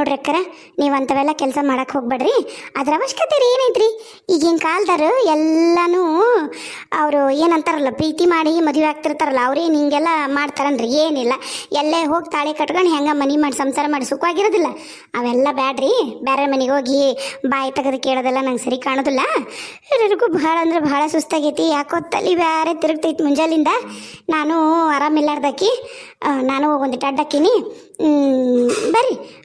ನೋಡ್ರಿ ಅಕ್ಕರ ನೀವು ಅಂಥವೆಲ್ಲ ಕೆಲಸ ಮಾಡಕ್ಕೆ ಹೋಗ್ಬೇಡ್ರಿ. ಅದ್ರ ಅವಶ್ಯಕತೆ ರೀ ಏನೈತ್ರಿ? ಈಗಿನ ಕಾಲದಾರು ಎಲ್ಲಾನು ಅವರು ಏನಂತಾರಲ್ಲ ಪ್ರೀತಿ ಮಾಡಿ ಮದುವೆ ಆಗ್ತಿರ್ತಾರಲ್ಲ ಅವ್ರೇನು ಹಿಂಗೆಲ್ಲ ಮಾಡ್ತಾರನ್ರಿ? ಏನಿಲ್ಲ. ಎಲ್ಲೇ ಹೋಗಿ ತಾಳಿ ಕಟ್ಕೊಂಡು ಹೆಂಗೆ ಮನೆ ಮಾಡಿ ಸಂಸಾರ ಮಾಡಿ ಸುಖವಾಗಿರೋದಿಲ್ಲ. ಅವೆಲ್ಲ ಬ್ಯಾಡ್ರಿ. ಬೇರೆ ಮನೆಗೆ ಹೋಗಿ ಬಾಯಿ ತೆಗೆದು ಕೇಳೋದೆಲ್ಲ ನಂಗೆ ಸರಿ ಕಾಣೋದಿಲ್ಲ. ಎಲ್ಲರಿಗೂ ಭಾಳ ಅಂದ್ರೆ ಭಾಳ ಸುಸ್ತಾಗೈತಿ. ಯಾಕೋ ತಲೆ ಬೇರೆ ತಿರುಗ್ತೈತಿ ಮುಂಜಾಲಿಂದ. ನಾನು ಆರಾಮಿಲ್ಲಾರ್ದಕ್ಕಿ ನಾನು ಒಂದಿಟ್ಟು ಅಡ್ಡಕ್ಕಿನಿ. ಹ್ಮ್, ಬರ್ರಿ.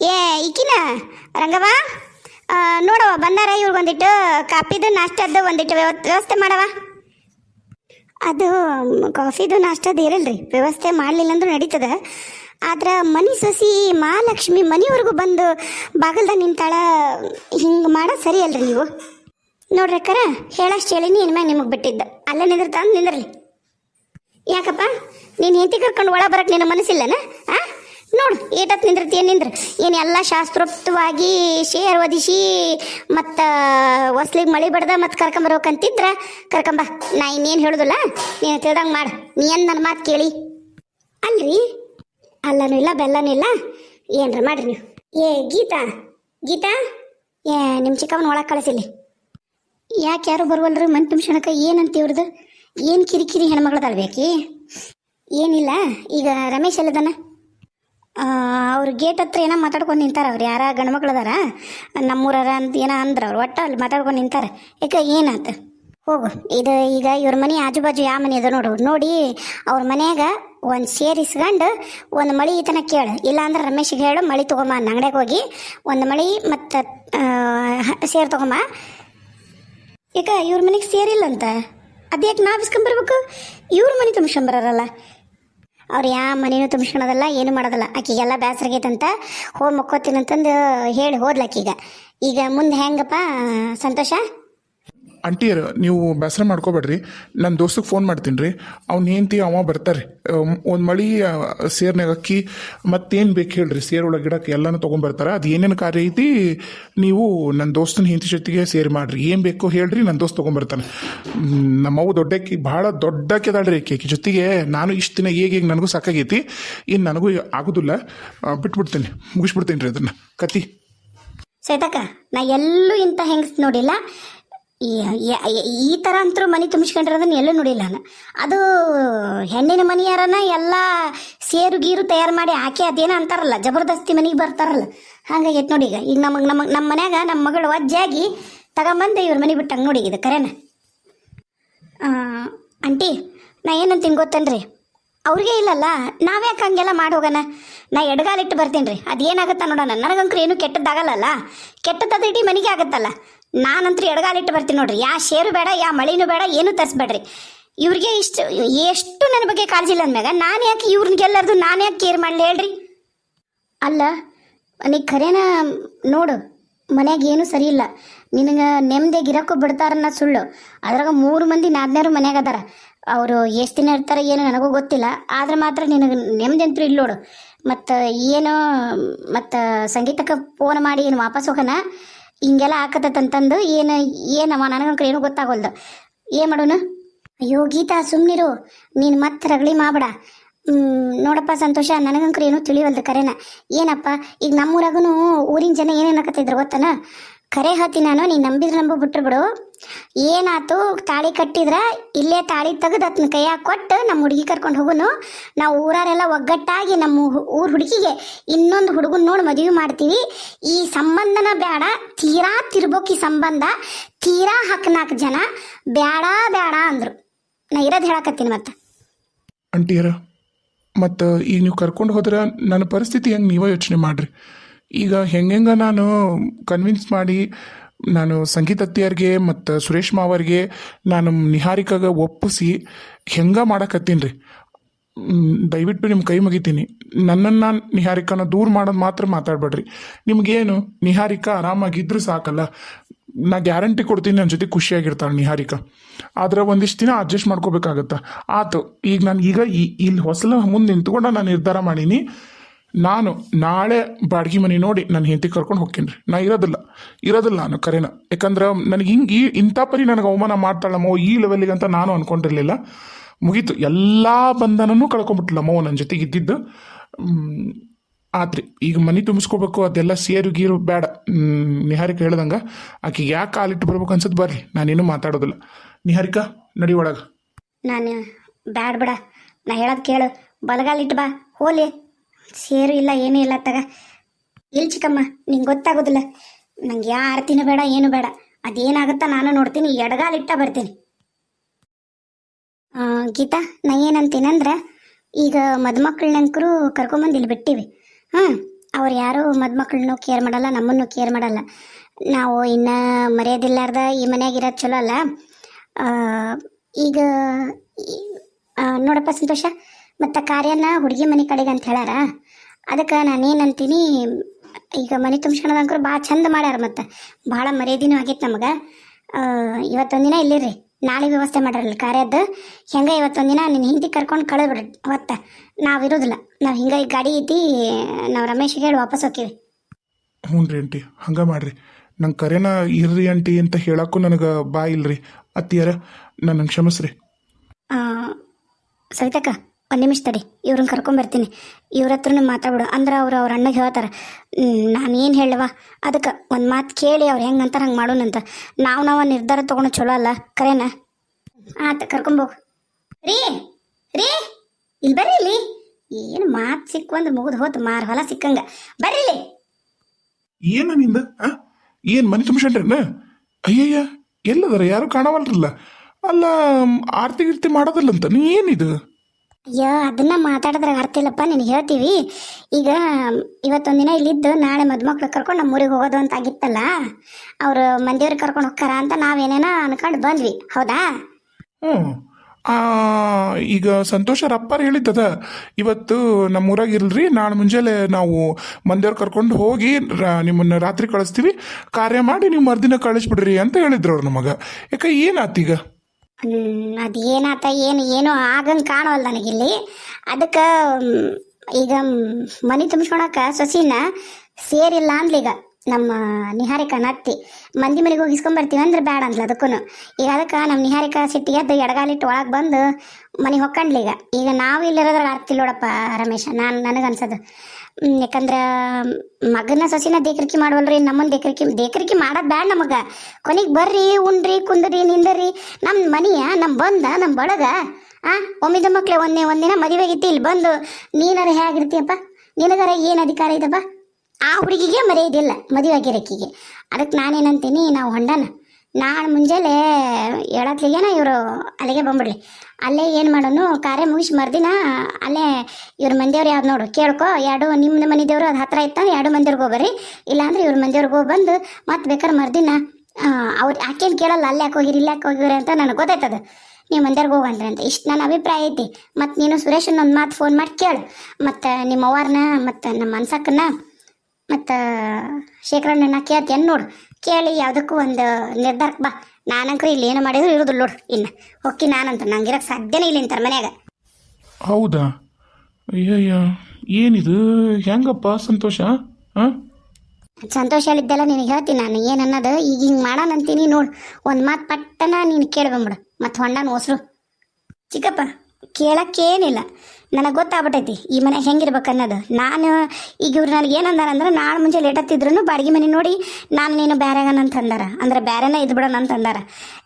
ಏ ಈಕಿನ ರಂಗವ ಆ, ನೋಡವ ಬಂದಾರ ಇವ್ರಿಗೊಂದಿಟ್ಟು ಕಾಫಿದು ನಾಷ್ಟದ್ದು ಒಂದಿಟ್ಟು ವ್ಯವ- ವ್ಯವಸ್ಥೆ ಮಾಡವ ಅದು ಕಾಫಿದು ನಾಷ್ಟದ್ದು ಇರಲ್ರಿ ವ್ಯವಸ್ಥೆ ಮಾಡಲಿಲ್ಲ ಅಂದ್ರೆ ನಡೀತದ. ಆದ್ರೆ ಮನಿ ಸೊಸಿ ಮಹಾಲಕ್ಷ್ಮಿ ಮನೆವರೆಗೂ ಬಂದು ಬಾಗಲ್ದಾಗ ನಿಂತಾಳ ಹಿಂಗೆ ಮಾಡೋದು ಸರಿ ಅಲ್ರಿ ನೀವು. ನೋಡ್ರಿ ಅಕ್ಕರ ಹೇಳಷ್ಟು ಹೇಳಿನಿ ಇನ್ಮ್ಯಾಗ ನಿಮಗೆ ಬಿಟ್ಟಿದ್ದ. ಅಲ್ಲೇ ನಿಂದಿರ್ತಾ ನಿಂದ್ರಲಿ. ಯಾಕಪ್ಪ? ನೀನು ಹೆಂಡತಿ ಕರ್ಕೊಂಡು ಒಳ ಬರಕ್ಕೆ ನಿನ್ನ ಮನಸ್ಸಿಲ್ಲನ? ಆ? ನೋಡು, ಏಟತ್ ನಿಂದಿರ್ತೀಯ ನಿಂದ್ರ? ಏನು ಎಲ್ಲ ಶಾಸ್ತ್ರೋಕ್ತವಾಗಿ ಶೇರ್ ಒದಿಸಿ ಮತ್ತು ಹೊಸ್ಲಿಗೆ ಮಳೆ ಬಡ್ದ ಮತ್ತು ಕರ್ಕೊಂಬರ್ಬೇಕಂತಿದ್ರ ಕರ್ಕೊಂಬ, ನಾ ಇನ್ನೇನು ಹೇಳುದಿಲ್ಲ. ನೀನು ತಿಳ್ದಂಗೆ ಮಾಡು. ನೀ ಏನು ನನ್ನ ಮಾತು ಕೇಳಿ? ಅಲ್ರಿ? ಅಲ್ಲನೂ ಇಲ್ಲ, ಬೆಲ್ಲನೂ ಇಲ್ಲ. ಏನ್ರ ಮಾಡ್ರಿ ನೀವು? ಏ, ಗೀತಾ ಗೀತಾ? ಏ ನಿಮ್ಮ ಚಿಕ್ಕವನ ಒಳಗೆ ಕಳಿಸಿಲ್ಲ. ಯಾಕೆ ಯಾರು ಬರುವಲ್ರಿ? ಮನ್ ತುಂಬಿಸಣಕ ಏನಂತ ಇವ್ರದ್ದು ಏನು ಕಿರಿಕಿರಿ ಹೆಣ್ಮಗಳದಲ್ಬೇಕಿ ಏನಿಲ್ಲ, ಈಗ ರಮೇಶ್ ಎಲ್ಲದನ? ಅವ್ರು ಗೇಟ್ ಹತ್ರ ಏನೋ ಮಾತಾಡ್ಕೊಂಡು ನಿಂತಾರ ಅವ್ರು, ಯಾರ ಗಂಡ್ಮಕ್ಳದಾರ ನಮ್ಮೂರಾರ ಅಂತ ಏನೋ ಅಂದ್ರೆ ಅವ್ರು, ಒಟ್ಟ ಅಲ್ಲಿ ಮಾತಾಡ್ಕೊಂಡು ನಿಂತಾರೆ. ಯಾಕ ಏನಾಯ್ತು ಹೋಗು, ಇದು ಈಗ ಇವ್ರ ಮನೆ ಆಜು ಬಾಜು ಯಾವ ಮನೆ ಅದ ನೋಡು. ನೋಡಿ, ಅವ್ರ ಮನ್ಯಾಗ ಒಂದು ಸೇರಿಸ್ಕೊಂಡು ಒಂದು ಮಳಿ ಈತನ ಕೇಳು. ಇಲ್ಲಾಂದ್ರೆ ರಮೇಶಿಗೆ ಹೇಳು, ಮಳಿ ತೊಗೊಂಬ ಅಂಗಡಿಗೆ ಹೋಗಿ ಒಂದು ಮಳಿ ಮತ್ತು ಸೇರು ತೊಗೊಂಬ. ಈಗ ಇವ್ರ ಮನೆಗೆ ಸೇರಿಲ್ಲಂತ? ಅದ್ಯಾಕೆ ನಾವು ಇಸ್ಕೊಂಬರ್ಬೇಕು ಇವ್ರ ಮನೆ ತುಂಬಿಸ್ಕೊಂಬರಲ್ಲ ಅವ್ರು ಯಾವ ಮನೇನೂ ತುಂಬಿಸ್ಕೊಳೋದಲ್ಲ, ಏನು ಮಾಡೋದಲ್ಲ. ಆಕಿಗೆಲ್ಲ ಹೋಗಿ ಮಕ್ಕೋತೀನಂತಂದು ಹೇಳಿ ಹೋದ್ಲಾಕೀಗ ಈಗ ಮುಂದೆ ಹೆಂಗಪ್ಪ, ಸಂತೋಷ? ಅಂಟಿಯರ್ ನೀವು ಬೇಸರ ಮಾಡ್ಕೋಬೇಡ್ರಿ. ನನ್ನ ದೋಸ್ತಗೆ ಫೋನ್ ಮಾಡ್ತೀನಿ ರೀ ಅವ್ನ ಹೆಂಡ್ತಿ, ಅವ ಬರ್ತಾರೆ. ಒಂದು ಮಳಿ ಸೇರ್ನಾಗ ಅಕ್ಕಿ, ಮತ್ತೇನು ಬೇಕು ಹೇಳ್ರಿ? ಸೇರ್ ಒಳಗೆ ಗಿಡಕ್ಕೆ ಎಲ್ಲನೂ ತೊಗೊಂಬರ್ತಾರೆ ಅದು ಏನೇನು ಕಾರ್ಯ ಐತಿ? ನೀವು ನನ್ನ ದೋಸ್ತನ ಹೆಂಡತಿ ಜೊತೆಗೆ ಸೇರಿ ಮಾಡ್ರಿ. ಏನು ಬೇಕೋ ಹೇಳ್ರಿ ನನ್ನ ದೋಸ್ತ್ ತೊಗೊಂಬರ್ತಾನೆ ನಮ್ಮವು ದೊಡ್ಡ ದೊಡ್ಡಕ್ಕಿ ಭಾಳ ದೊಡ್ಡಕ್ಕಿದಾಳ್ರಿ ಆಕಿ ಆಕಿ ಜೊತೆಗೆ ನಾನು ಇಷ್ಟು ದಿನ ಹೇಗೆ ನನಗೂ ಸಾಕಾಗೈತಿ ಇನ್ನು ನನಗೂ ಆಗೋದಿಲ್ಲ. ಬಿಟ್ಬಿಡ್ತೀನಿ. ಮುಗಿಸ್ಬಿಡ್ತೀನಿ ರೀ ಅದನ್ನು. ಕತಿ. ಸೈತಕ್ಕ, ನಾ ಎಲ್ಲೂ ಇಂಥ ಹೆಂಗಸ್ ನೋಡಿಲ್ಲ. ಈ- ಥರ ಅಂತರೂ ಮನೆ ತುಂಬಿಸ್ಕೊಂಡಿರೋದನ್ನ ಎಲ್ಲೂ ನೋಡಿಲ್ಲ ನಾನು. ಅದು ಹೆಣ್ಣಿನ ಮನೆಯಾರನ ಎಲ್ಲ ಸೇರು ಗೀರು ತಯಾರು ಮಾಡಿ ಹಾಕಿ ಅದೇನೋ ಅಂತಾರಲ್ಲ, ಜಬರ್ದಸ್ತಿ ಮನೆಗೆ ಬರ್ತಾರಲ್ಲ. ಹಂಗಾಗೈತೆ ನೋಡಿ ಈಗ. ಈಗ ನಮಗೆ ನಮ್ಮ ನಮ್ಮ ಮನ್ಯಾಗ ನಮ್ಮ ಮಗಳು ಒಜ್ಜಾಗಿ ತಗೊಂಬಂದು ಇವ್ರ ಮನೆ ಬಿಟ್ಟಂಗೆ ನೋಡಿ ಇದು ಕರೆನ. ಆಂಟಿ, ನಾ ಏನಂತೀನಿ ಗೊತ್ತೇನ್ರಿ? ಅವ್ರಿಗೆ ಇಲ್ಲಲ್ಲ, ನಾವ್ಯಾಕೆ ಹಂಗೆಲ್ಲ ಮಾಡಿ ಹೋಗೋಣ? ನಾ ಎಡಗಾಲಿಟ್ಟು ಬರ್ತೀನಿ ರೀ ಅದೇನಾಗುತ್ತಾ ನೋಡೋಣ? ನನಗಂಕ್ರು ಏನು ಕೆಟ್ಟದ್ದಾಗಲ್ಲಲ್ಲ. ಕೆಟ್ಟದ್ದು ಇಡೀ ಮನೆಗೆ ಆಗುತ್ತಲ್ಲ. ನಾನಂತೂ ಎಡಗಾಲಿಟ್ಟು ಬರ್ತೀನಿ ನೋಡ್ರಿ. ಯಾ ಶೇರು ಬೇಡ, ಯಾ ಮಳಿನೂ ಬೇಡ, ಏನೂ ತರಿಸ್ಬೇಡ್ರಿ. ಇವ್ರಿಗೆ ಇಷ್ಟು, ಎಷ್ಟು ನನ್ನ ಬಗ್ಗೆ ಕಾಳಜಿ ಇಲ್ಲ ಅಂದ್ಮ್ಯಾಗ, ನಾನು ಯಾಕೆ ಇವ್ರನ್ನ ಗೆಲ್ಲರ್ದು, ನಾನು ಯಾಕೆ ಕೇರ್ ಮಾಡಲಿ ಹೇಳ್ರಿ. ಅಲ್ಲ, ನೀ ಖರೇನ ನೋಡು, ಮನ್ಯಾಗ ಏನು ಸರಿ ಇಲ್ಲ. ನಿನಗೆ ನೆಮ್ಮದಿಯಾಗಿ ಇರಕ್ಕೂ ಬಿಡ್ತಾರನ್ನ ಸುಳ್ಳು. ಅದ್ರಾಗ ಮೂರು ಮಂದಿ ನಾದ್ನೇರು ಮನ್ಯಾಗ ಅದಾರ. ಅವರು ಎಷ್ಟು ದಿನ ಇರ್ತಾರೆ ಏನು ನನಗೂ ಗೊತ್ತಿಲ್ಲ. ಆದ್ರೆ ಮಾತ್ರ ನಿನಗೆ ನೆಮ್ಮದಿ ಅಂತೂ ಇಲ್ಲ ನೋಡು. ಮತ್ತು ಏನು, ಮತ್ತು ಸಂಗೀತಕ್ಕೆ ಫೋನ್ ಮಾಡಿ ಏನು ವಾಪಸ್ ಹೋಗೋಣ ಹಿಂಗೆಲ್ಲ ಹಾಕತ್ತಂತಂದು ಏನು, ಏನವ ನನಗಂಕ್ರೆ ಏನು ಗೊತ್ತಾಗೋಲ್ದು. ಏನು ಮಾಡೋಣ ಅಯ್ಯೋ ಗೀತಾ ಸುಮ್ಮನಿರು ನೀನು ಮತ್ತೆ ರಗಳಿ ಮಾಡಬೇಡ. ನೋಡಪ್ಪ ಸಂತೋಷ, ನನಗಂಕ್ರ ಏನೂ ತಿಳಿವಲ್ದು ಕರೆನ. ಏನಪ್ಪ, ಈಗ ನಮ್ಮೂರಾಗೂ ಊರಿನ ಜನ ಏನೇನಕತ್ತಿದ್ರು ಗೊತ್ತನ? ಕರೆ ಹತ್ತಿ ನಾನು, ನೀನು ನಂಬಿದ್ರೆ ನಂಬು ಬಿಟ್ರು ಬಿಡು. ಏನಾತು, ತಾಳಿ ಕಟ್ಟಿದ್ರ, ಇಲ್ಲೇ ತಾಳಿ ತೆಗೆದು ಅತ್ನ ಕೈಯಾಗ ಕೊಟ್ಟು ನಮ್ಮ ಹುಡುಗಿ ಕರ್ಕೊಂಡು ಹೋಗುನು. ನಾವು ಊರಾರೆಲ್ಲ ಒಗ್ಗಟ್ಟಾಗಿ ನಮ್ಮ ಊರು ಊರ್ ಹುಡುಗಿಗೆ ಇನ್ನೊಂದು ಹುಡುಗನ್ ನೋಡಿ ಮದುವೆ ಮಾಡ್ತೀವಿ. ಈ ಸಂಬಂಧನ ಬೇಡ ತೀರಾ ತಿರ್ಬೋಕಿ ಸಂಬಂಧ, ತೀರಾ ಹಕ್ನಾಲ್ಕು ಜನ ಬೇಡ ಬೇಡ ಅಂದ್ರು. ನಾ ಇರೋದು ಹೇಳಕತ್ತೀನಿ ಮತ್ತೆ. ಅಂಟಿಯರ, ಮತ್ತು ಈಗ ನೀವು ಕರ್ಕೊಂಡು ಹೋದ್ರೆ ನನ್ನ ಪರಿಸ್ಥಿತಿ ಹೆಂಗೆ ನೀವೇ ಯೋಚನೆ ಮಾಡಿರಿ. ಈಗ ಹೆಂಗೆಂಗೆ ನಾನು ಕನ್ವಿನ್ಸ್ ಮಾಡಿ ನಾನು ಸಂಗೀತ ಅತ್ತಿಯರ್ಗೆ ಮತ್ತು ಸುರೇಶ್ ಮಾವರಿಗೆ ನಾನು ನಿಹಾರಿಕಾಗ ಒಪ್ಪಿಸಿ ಹೆಂಗೆ ಮಾಡಕತ್ತೀನಿ ರೀ ದಯವಿಟ್ಟು ನಿಮ್ಮ ಕೈ ಮುಗಿತೀನಿ. ನನ್ನನ್ನು ನಿಹಾರಿಕಾನ ದೂರ ಮಾಡೋದು ಮಾತ್ರ ಮಾತಾಡಬೇಡ್ರಿ. ನಿಮಗೇನು, ನಿಹಾರಿಕಾ ಆರಾಮಾಗಿದ್ರೂ ಸಾಕಲ್ಲ. ನಾ ಗ್ಯಾರಂಟಿ ಕೊಡ್ತೀನಿ ನನ್ನ ಜೊತೆ ಖುಷಿಯಾಗಿರ್ತಾಳೆ ನಿಹಾರಿಕಾ. ಆದ್ರೆ ಒಂದಿಷ್ಟು ದಿನ ಅಡ್ಜಸ್ಟ್ ಮಾಡ್ಕೋಬೇಕಾಗತ್ತ. ಆತು, ಈಗ ನಾನು ಈಗ ಇಲ್ಲಿ ಹೊಸಲ ಮುಂದೆ ನಿಂತ್ಕೊಂಡು ನಾನು ನಿರ್ಧಾರ ಮಾಡೀನಿ. ನಾನು ನಾಳೆ ಬಾಡ್ಗಿ ಮನೆ ನೋಡಿ ನನ್ನ ಹೆಂಡತಿ ಕರ್ಕೊಂಡು ಹೋಗ್ತೀನಿ ರೀ. ನಾ ಇರೋದಿಲ್ಲ. ಇರೋದಿಲ್ಲ ನಾನು ಕರೆನ. ಯಾಕಂದ್ರೆ ನನಗೆ ಹಿಂಗೆ ಈ ಇಂಥ ಪರಿ ನನಗೆ ಅವಮಾನ ಮಾಡ್ತಾಳಮ್ಮೋ ಈ ಲೆವೆಲಿಗೆ ಅಂತ ನಾನು ಅನ್ಕೊಂಡಿರ್ಲಿಲ್ಲ. ಮುಗೀತು. ಎಲ್ಲ ಬಂಧನನೂ ಕಳ್ಕೊಂಬಿಟ್ಲಮ್ಮೋ ನನ್ನ ಜೊತೆಗೆ ಇದ್ದಿದ್ದು. ಆದ್ರಿ ಈಗ ಮನೆ ತುಂಬಿಸ್ಕೋಬೇಕು, ಅದೆಲ್ಲ ಸೇರು ಗೀರು ಬೇಡ. ನಿಹಾರಿಕ ಹೇಳ್ದಂಗೆ, ಆಕೆಗೆ ಯಾಕೆ ಕಾಲಿಟ್ಟು ಬರ್ಬೇಕು ಅನ್ಸುತ್ತೆ ಬರ್ರಿ. ನಾನೇನು ಮಾತಾಡೋದಿಲ್ಲ. ನಿಹಾರಿಕಾ, ನಡಿ ಒಳಗೆ. ನಾನು ಬೇಡ ಬಿಡ. ನಾ ಹೇಳೋದು ಕೇಳು. ಬಲಗಾಲಿಟ್ಟು ಬಾ. ಹೋಲಿ. ಸೇರು ಇಲ್ಲ, ಏನೂ ಇಲ್ಲ ತಗ. ಇಲ್ ಚಿಕ್ಕಮ್ಮ, ನಿಂಗೆ ಗೊತ್ತಾಗೋದಿಲ್ಲ. ನಂಗೆ ಯಾ ಆರತಿನೂ ಬೇಡ, ಏನು ಬೇಡ. ಅದೇನಾಗುತ್ತಾ ನಾನು ನೋಡ್ತೀನಿ ಎಡಗಾಲಿಟ್ಟ ಬರ್ತೀನಿ. ಗೀತಾ, ನಾ ಏನಂತೀನಂದ್ರೆ, ಈಗ ಮದುಮಕ್ಕಳನ್ನಂಕರು ಕರ್ಕೊಂಬಂದು ಇಲ್ಲಿ ಬಿಟ್ಟಿವಿ. ಹ್ಞೂ ಅವ್ರು ಯಾರು ಮದುಮಕ್ಳನ್ನೂ ಕೇರ್ ಮಾಡಲ್ಲ, ನಮ್ಮನ್ನು ಕೇರ್ ಮಾಡಲ್ಲ. ನಾವು ಇನ್ನು ಮರ್ಯಾದಿಲ್ಲಾರ್ದ ಈ ಮನ್ಯಾಗ ಇರೋದು ಚಲೋ ಅಲ್ಲ. ಈಗ ನೋಡಪ್ಪ ಸಂತೋಷ. ಮತ್ತು ಕಾರ್ಯನ ಹುಡುಗಿ ಮನೆ ಕಡೆಗೆ ಅಂತ ಹೇಳ್ಯಾರ ಅದಕ್ಕೆ ನಾನೇನಂತೀನಿ ಈಗ ಮನೆ ತುಂಬಿಸ್ಕೊಳದಂಕ್ರು ಭಾಳ ಚಂದ ಮಾಡ್ಯಾರ ಮತ್ತು. ಭಾಳ ಮರ್ಯಾದಿನೂ ಆಗೈತೆ ನಮಗೆ. ಇವತ್ತೊಂದಿನ ಇಲ್ಲಿರಿ ನಾಳೆ ವ್ಯವಸ್ಥೆ ಮಾಡ್ಯಾರಲ್ಲ ಕಾರ್ಯದ್ದು. ಹೆಂಗೆ ಇವತ್ತೊಂದಿನ ನಿನ್ನ ಹಿಂದಿ ಕರ್ಕೊಂಡು ಕಳೆದ್ಬಿಡ್ರಿ ಅವತ್ತ. ನಾವು ಇರೋದಿಲ್ಲ. ನಾವು ಹಿಂಗೆ ಈ ಗಾಡಿ ಐತಿ ನಾವು ರಮೇಶ್ಗೆ ಹೇಳಿ ವಾಪಸ್ ಹೋಗ್ತೀವಿ ಹ್ಞೂ ರೀ ಆಂಟಿ ಹಂಗೆ ಮಾಡ್ರಿ. ನಂಗೆ ಕರೆನ ಇರ್ರಿ ಆಂಟಿ ಅಂತ ಹೇಳಕ್ಕೂ ನನಗೆ ಬಾ ಇಲ್ರಿ. ಅತ್ತಿಯರ ನನ್ನ ಕ್ಷಮಿಸ್ರಿ. ಸವಿತಕ್ಕ ಒಂದು ನಿಮಿಷ ತಡಿ, ಇವ್ರನ್ನ ಕರ್ಕೊಂಬರ್ತೀನಿ ಇವ್ರ ಹತ್ರನೂ ಮಾತಾಡ್ಬಿಡು. ಅಂದ್ರೆ ಅವ್ರು ಅವ್ರ ಅಣ್ಣಗೆ ಹೇಳ್ತಾರೆ ನಾನು ಏನು ಹೇಳವ? ಅದಕ್ಕೆ ಒಂದು ಮಾತು ಕೇಳಿ ಅವ್ರು ಹೆಂಗೆ ಅಂತಾರೆ ಹಂಗೆ ಮಾಡೋಣಂತ ನಾವು ನಾವು ನಿರ್ಧಾರ ತೊಗೊಂಡು ಚಲೋ ಅಲ್ಲ, ಕರೇನ? ಆತ ಕರ್ಕೊಂಬೋಗು ರೀ ರೀ ಇಲ್ಲಿ ಬರ್ರಿ ಇಲ್ಲಿ. ಏನು ಮಾತು ಸಿಕ್ಕು ಮುಗಿದು ಹೋತು, ಮಾರು ಹೊಲ ಸಿಕ್ಕಂಗ. ಬರ್ರಿ ಇಲ್ಲಿ. ಏನು ನಿಂದ ಏನು ಮನೆ ತುಂಬಿಸ್ಕೊಂಡ್ರೇನ? ಅಯ್ಯಯ್ಯ, ಎಲ್ಲದರ? ಯಾರು ಕಾಣವಲ್ರಲ್ಲ. ಅಲ್ಲ, ಆರ್ತಿ ಗಿರ್ತಿ ಮಾಡೋದಲ್ಲಂತ, ನೀ ಏನಿದು ಅಯ್ಯೋ, ಅದನ್ನ ಮಾತಾಡಿದ್ರೆ ಅರ್ಥ ಇಲ್ಲಪ್ಪ ನಿನಗೆ ಹೇಳ್ತೀವಿ. ಈಗ ಇವತ್ತೊಂದಿನ ಇಲ್ಲಿದ್ದು ನಾಳೆ ಮದುಮಕ್ಳು ಕರ್ಕೊಂಡು ನಮ್ಮ ಊರಿಗೆ ಹೋಗೋದು ಅಂತ ಆಗಿತ್ತಲ್ಲ, ಅವರು ಮಂದಿಯವ್ರಿಗೆ ಕರ್ಕೊಂಡು ಹೋಗ್ತಾರ ಅಂತ ನಾವೇನೇನ ಅನ್ಕೊಂಡು ಬಂದ್ವಿ, ಹೌದಾ? ಹ್ಞೂ. ಈಗ ಸಂತೋಷ ರಪ್ಪರ್ ಹೇಳಿದ್ದದ, ಇವತ್ತು ನಮ್ಮ ಊರಾಗ ಇಲ್ರಿ ನಾಳೆ ಮುಂಜಾನೆ ನಾವು ಮಂದಿಯವ್ರು ಕರ್ಕೊಂಡು ಹೋಗಿ ನಿಮ್ಮನ್ನ ರಾತ್ರಿ ಕಳಿಸ್ತೀವಿ, ಕಾರ್ಯ ಮಾಡಿ ನೀವು ಮರ್ದಿನ ಕಳಿಸ್ಬಿಡ್ರಿ ಅಂತ ಹೇಳಿದ್ರು ಅವ್ರು ನಮಗೆ. ಯಾಕೆ ಏನಾತೀಗ ಅದು ಏನಾತ ಏನು, ಏನೋ ಆಗಂಗೆ ಕಾಣವಲ್ಲ ನನಗಿಲ್ಲಿ. ಅದಕ್ಕೆ ಈಗ ಮನಿ ತುಂಬಿಸ್ಕೊಳಕ ಸೊಸಿನ ಸೇರಿಲ್ಲ ಅಂದ್ಲೀಗ ನಮ್ಮ ನಿಹಾರಿಕ ನತ್ತಿ. ಮಂದಿ ಮನೆಗೆ ಹೋಗಿ ಇಸ್ಕೊಂಬರ್ತೀವಿ ಅಂದ್ರೆ ಬೇಡ ಅಂದ್ಲ ಅದಕ್ಕೂ ಈಗ ಅದಕ್ಕೆ ನಮ್ಮ ನಿಹಾರಿಕಾ ಸಿಟ್ಟಿಗೆ ಎದ್ದು ಎಡಗಾಲಿಟ್ಟು ಒಳಗೆ ಬಂದು ಮನೆಗೆ ಹೊಕ್ಕಂಡ್ಲೀಗ. ಈಗ ನಾವು ಇಲ್ಲಿರೋದ್ರಾಗ ಅರ್ಥ ನೋಡಪ್ಪ ರಮೇಶ, ನಾನು ನನಗನ್ಸೋದು ಯಾಕಂದ್ರೆ, ಮಗನ ಸೊಸಿನ ದೇಕರಿಕೆ ಮಾಡವಲ್ರಿ, ನಮ್ಮನ್ ದೇಕರಿಕೆ ದೇಕರಿಕೆ ಮಾಡೋದು ಬ್ಯಾಡ ನಮಗೆ. ಕೊನೆಗೆ ಬರ್ರಿ, ಉಣ್ರಿ, ಕುಂದ್ರಿ, ನಿಂದರಿ. ನಮ್ಮ ಮನೆಯ ನಮ್ಮ ಬಂದ ನಮ್ಮ ಬಳಗ, ಆ, ಒಮ್ಮಿದ ಮಕ್ಳೆ ಒಂದೇ ಒಂದಿನ ಮದುವೆಗಿತ್ತು ಇಲ್ಲಿ ಬಂದು, ನೀನಾರ ಹೇಗಿರ್ತೀಯಪ್ಪ? ನಿನಗಾರ ಏನು ಅಧಿಕಾರ ಇದಪ್ಪ ಆ ಹುಡುಗಿಗೆ ಮರೆಯದಿಲ್ಲ ಮದುವೆ ಆಗಿರಕ್ಕಿಗೆ ಅದಕ್ಕೆ ನಾನೇನಂತೀನಿ, ನಾವು ಹೊಂಡನ. ನಾಳೆ ಮುಂಜಾನೆ ಹೇಳತ್ಲಿಗೇನ ಇವರು ಅಲ್ಲಿಗೆ ಬಂದ್ಬಿಡ್ಲಿ. ಅಲ್ಲೇ ಏನು ಮಾಡೋನು, ಕಾರ್ಯ ಮುಗಿಸಿ ಮರ್ದಿನ ಅಲ್ಲೇ ಇವ್ರ ಮಂದಿಯವ್ರು ಯಾವ್ದು ನೋಡು, ಕೇಳ್ಕೊ ಎರಡು ನಿಮ್ಮ ಮನೆದೇವ್ರು ಅದು ಹತ್ರ ಇತ್ತಂದ್ರೆ ಎರಡು ಮಂದಿರ್ಗೆ ಹೋಗ್ಬರ್ರಿ ಇಲ್ಲಾಂದ್ರೆ ಇವ್ರ ಮಂದಿಯವ್ರಿಗೆ ಹೋಗಿ ಬಂದು ಮತ್ತೆ ಬೇಕಾದ್ರೆ ಮರ್ದಿನ ಅವ್ರು ಯಾಕೇನು ಕೇಳಲ್ಲ, ಅಲ್ಲಿ ಯಾಕೆ ಹೋಗಿರಿ ಇಲ್ಲಿ ಯಾಕೆ ಹೋಗಿರಿ ಅಂತ ನನಗೆ ಗೊತ್ತಾಯ್ತದ. ನೀವು ಮಂದಿರ್ಗೆ ಹೋಗಂದ್ರೆ ಅಂತ. ಇಷ್ಟು ನನ್ನ ಅಭಿಪ್ರಾಯ ಐತಿ. ಮತ್ತು ನೀನು ಸುರೇಶನ್ ಒಂದು ಮಾತು ಫೋನ್ ಮಾಡಿ ಕೇಳು. ಮತ್ತು ನಿಮ್ಮ ಅವ್ವಾರನ್ನ ಮತ್ತು ನಮ್ಮ ಅನ್ಸಕ್ಕನ್ನ, ಮತ್ತು ಶೇಖರಣ್ಣನ ಕೇಳ್ತೀನಿ ನೋಡು. ಕೇಳಿ ಯಾವುದಕ್ಕೂ ಒಂದು ನಿರ್ಧಾರಕ್ಕೆ ಬಾ. ನಾನಂಕ್ರು ಇಲ್ಲಿ ಏನು ಮಾಡಿದ್ರು ಇರೋದಿಲ್ಲ ನೋಡು ಇನ್ನು. ಹೊಕ್ಕಿ ನಾನಂತ ನಂಗಿರಕ್ಕೆ ಸಾಧ್ಯನೇ ಇಲ್ಲ ಇಂಥರ ಮನ್ಯಾಗ ಹೌದಾ? ಅಯ್ಯಯ್ಯ ಏನಿದು? ಹೆಂಗಪ್ಪ ಸಂತೋಷ? ಹಾಂ ಸಂತೋಷ ಹೇಳಿದ್ದೆಲ್ಲ ನಿನಗೆ ಹೇಳ್ತೀನಿ ನಾನು. ಏನು ಅನ್ನೋದು ಈಗ ಹಿಂಗೆ ಮಾಡೋಣ ಅಂತೀನಿ ನೋಡು. ಒಂದು ಮಾತು ಪಟ್ಟನ ನೀನು ಕೇಳ್ಬಂಬಿಡು ಮತ್ತು ಹೊಂಡನ ಹೊಸರು ಚಿಕ್ಕಪ್ಪ. ಕೇಳಕ್ಕೇನಿಲ್ಲ. ನನಗೆ ಗೊತ್ತಾಗ್ಬಿಟ್ಟೈತಿ, ಈ ಮನೆ ಹೆಂಗಿರ್ಬೇಕು ಅನ್ನೋದು. ನಾನು ಈಗ ಇವ್ರು ನನಗೆ ಏನಂದಾರ ಅಂದ್ರೆ ನಾಳೆ ಮುಂಚೆ ಲೇಟ್ ಹತ್ತಿದ್ರು ಬಾಡಿಗೆ ಮನೆ ನೋಡಿ ನಾನು ನೀನು ಬೇರೆ ಅಂತ ಅಂದಾರ ಅಂದ್ರೆ ಬೇರೆನೇ ಇದ್ಬಿಡೋಣ ಅಂತ ಅಂದಾರ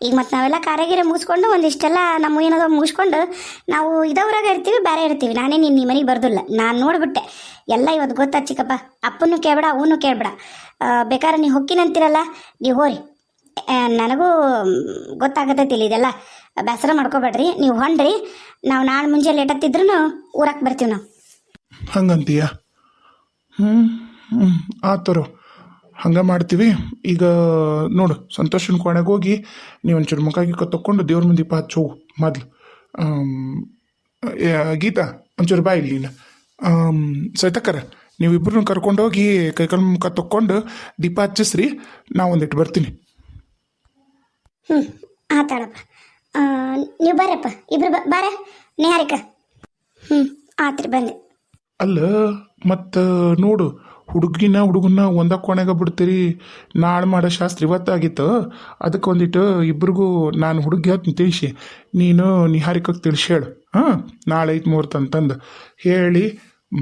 ಈಗ ಮತ್ತು ನಾವೆಲ್ಲ ಕಾರ್ಯಗಿರೆ ಮುಗಿಸ್ಕೊಂಡು ಒಂದಿಷ್ಟೆಲ್ಲ ನಮ್ಮ ಏನದೋ ಮುಗಿಸ್ಕೊಂಡು ನಾವು ಇದವ್ರಾಗ ಇರ್ತೀವಿ ಬೇರೆ ಇರ್ತೀವಿ. ನಾನೇ ನೀನು ನಿಮ್ಮ ಮನೆಗೆ ಬರ್ದಿಲ್ಲ. ನಾನು ನೋಡ್ಬಿಟ್ಟೆ, ಎಲ್ಲ ಇವತ್ತು ಗೊತ್ತಾ ಚಿಕ್ಕಪ್ಪ. ಅಪ್ಪನೂ ಕೇಳ್ಬೇಡ, ಅವನು ಕೇಳ್ಬೇಡ. ಬೇಕಾದ್ರೆ ನೀವು ಹೊಕ್ಕಿನಂತಿರಲ್ಲ? ನೀವು ಹೋರಿ. ನನಗೂ ಗೊತ್ತಾಗತ್ತೈತಿ ಇದೆಲ್ಲ. ಬೇಸರ ಮಾಡ್ಕೋಬೇಡ್ರಿ. ನೀವು ಹೊಂಡ್ರಿ. ನಾವು ನಾಳೆ ಮುಂಜೆ ಲೇಟ್ ಹತ್ತಿದ್ರು ಊರಕ್ಕೆ ಬರ್ತೀವಿ ನಾವು. ಹಂಗಂತೀಯ? ಹ್ಞೂ ಹ್ಞೂ ಆತರು. ಹಂಗೆ ಮಾಡ್ತೀವಿ. ಈಗ ನೋಡು ಸಂತೋಷನ ಕೋಣೆಗೆ ಹೋಗಿ ನೀವು ಒಂಚೂರು ಮುಖ ಗಿಕ್ಕ ತಕ್ಕೊಂಡು ದೇವ್ರ ಮುಂದೆ ದೀಪ ಹಚ್ಚು ಮೊದಲು. ಗೀತಾ ಒಂಚೂರು ಬಾಯ್ ಇಲ್ಲಿ ಸೈತಕ್ಕರ ಕರ್ಕೊಂಡು ಕರ್ಕೊಂಡೋಗಿ ಕೈಕಾಲು ಮುಖ ತಕ್ಕೊಂಡು ದೀಪ ಹಚ್ಚಿಸ್ರಿ ನಾ ಒಂದಿಟ್ಟು ಬರ್ತೀನಿ. ಹ್ಞೂ ಆತಾಳಪ್ಪ ನೀವು ಬರಪ್ಪ, ಇಬ್ರು ಬಾರ, ನೇಹಾರಿಕ. ಹ್ಞೂ ಆತ್ರಿ, ಬಂದೆ. ಅಲ್ಲ, ಮತ್ತು, ನೋಡು, ಹುಡುಗಿನ ಹುಡುಗನ್ನ ಒಂದ ಕೋಣೆಗೆ ಬಿಡ್ತೀರಿ, ನಾಳೆ ಮಾಡೋ ಶಾಸ್ತ್ರ ಇವತ್ತಾಗಿತ್ತು. ಅದಕ್ಕೆ ಒಂದಿಟ್ಟು ಇಬ್ರಿಗೂ ನಾನು ಹುಡುಗಿ ಅಂತ ತಿಳಿಸಿ. ನೀನು ನಿಹಾರಿಕಕ್ಕೆ ತಿಳಿಸಿ ಹೇಳು. ಹಾಂ, ನಾಳೆ ಐತೆ ಮುಹೂರ್ತ ಅಂತಂದು. ಹೇಳಿ,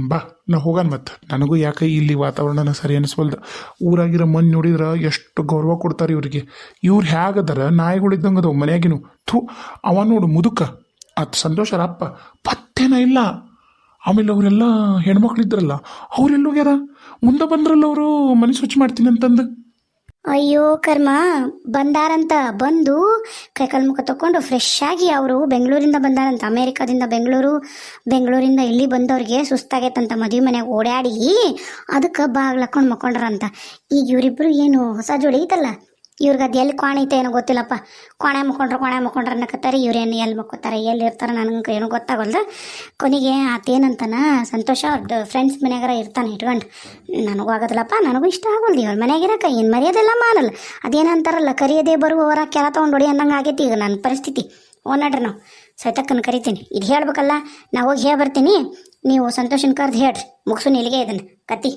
ಬಾ. ನಾ ಹೋಗನ್ ಮತ್ತೆ ನನಗೂ ಯಾಕೆ ಇಲ್ಲಿ ವಾತಾವರಣನ ಸರಿ ಅನಿಸ್ಬಲ್ದು ಊರಾಗಿರೋ ಮಣ್ಣು ನೋಡಿದ್ರೆ ಎಷ್ಟು ಗೌರವ ಕೊಡ್ತಾರೆ ಇವ್ರಿಗೆ. ಇವ್ರು ಹೇಗದಾರ ನಾಯಿಗಳಿದ್ದಂಗೆ ಅದಾವ ಮನ್ಯಾಗಿನು. ಥೂ, ಅವ ನೋಡು ಮುದುಕ. ಅದು ಸಂತೋಷ ಅಪ್ಪ. ಪತ್ತೇನ ಇಲ್ಲ. ಆಮೇಲೆ ಅವರೆಲ್ಲ ಹೆಣ್ಮಕ್ಳಿದ್ರಲ್ಲ, ಅವ್ರೆಲ್ಲೋಗ್ಯಾರ? ಮುಂದೆ ಬಂದ್ರಲ್ಲ ಅವರು ಮನೆ ಸ್ವಚ್ಛ ಮಾಡ್ತೀನಿ ಅಂತಂದು. ಅಯ್ಯೋ ಕರ್ಮ, ಬಂದಾರಂತ ಬಂದು ಕೈಕಾಲು ಮುಖ ತಕೊಂಡು ಫ್ರೆಶ್ ಆಗಿ ಅವರು ಬೆಂಗಳೂರಿಂದ ಬಂದಾರಂತ, ಅಮೇರಿಕಾದಿಂದ ಬೆಂಗಳೂರು, ಬೆಂಗಳೂರಿಂದ ಇಲ್ಲಿ ಬಂದವ್ರಿಗೆ ಸುಸ್ತಾಗೈತಂತ ಮದುವೆ ಮನೆಗೆ ಓಡಾಡಿ ಅದಕ್ಕೆ ಬಾಗ್ಲು ಹಾಕೊಂಡು ಮಕ್ಕೊಂಡ್ರಂತ. ಈಗ ಇವರಿಬ್ರು ಏನು ಹೊಸ ಜೋಡಿ ಐತಲ್ಲ? ಇವ್ರಿಗೆ ಅದು ಎಲ್ಲಿ ಕೋಣೆ ಐತೆ ಏನೋ ಗೊತ್ತಿಲ್ಲಪ್ಪ. ಕೋಣೆ ಮುಕೊಂಡ್ರೆ ಕೋಣೆ ಮುಕ್ಕೊಂಡ್ರೆ ಅನ್ನಕತ್ತಾರೆ ಇವ್ರೇನು ಎಲ್ಲಿ ಮಕ್ಕೋತಾರೆ ಎಲ್ಲಿ ಇರ್ತಾರೆ ನನಗೆ ಏನೂ ಗೊತ್ತಾಗಲ್ದು. ಕೊನೆಗೆ ಆತೇನಂತನ ಸಂತೋಷ ಅವ್ರದ್ದು ಫ್ರೆಂಡ್ಸ್ ಮನ್ಯಾಗಾರ ಇರ್ತಾನೆ ಇಟ್ಕೊಂಡು ನನಗೂ ಆಗೋದಿಲ್ಲಪ್ಪ, ನನಗೂ ಇಷ್ಟ ಆಗೋಲ್ದು, ಇವ್ರ ಮನ್ಯಾಗಿರಕ ಏನು ಮರ್ಯಾದೆಲ್ಲ ಮಾನಲ್ಲ ಅದೇನಂತಾರಲ್ಲ, ಕರಿಯದೇ ಬರುವವರ ಕೆಲ ತೊಗೊಂಡು ಹೊಡಿ ಅಂದಂಗೆ ಆಗೈತಿ ಈಗ ನನ್ನ ಪರಿಸ್ಥಿತಿ. ಓ, ನಡ್ರಿ ನಾವು ಸೈತಕ್ಕನ ಕರಿತೀನಿ. ಇದು ಹೇಳ್ಬೇಕಲ್ಲ, ನಾವು ಹೋಗಿ ಹೇಳಿ ಬರ್ತೀನಿ, ನೀವು ಸಂತೋಷನ ಕರ್ದು ಹೇಳ್ರಿ, ಮುಗಿಸು ಇಲ್ಲಿಗೆ ಇದನ್ನು, ಕತ್ತಿ.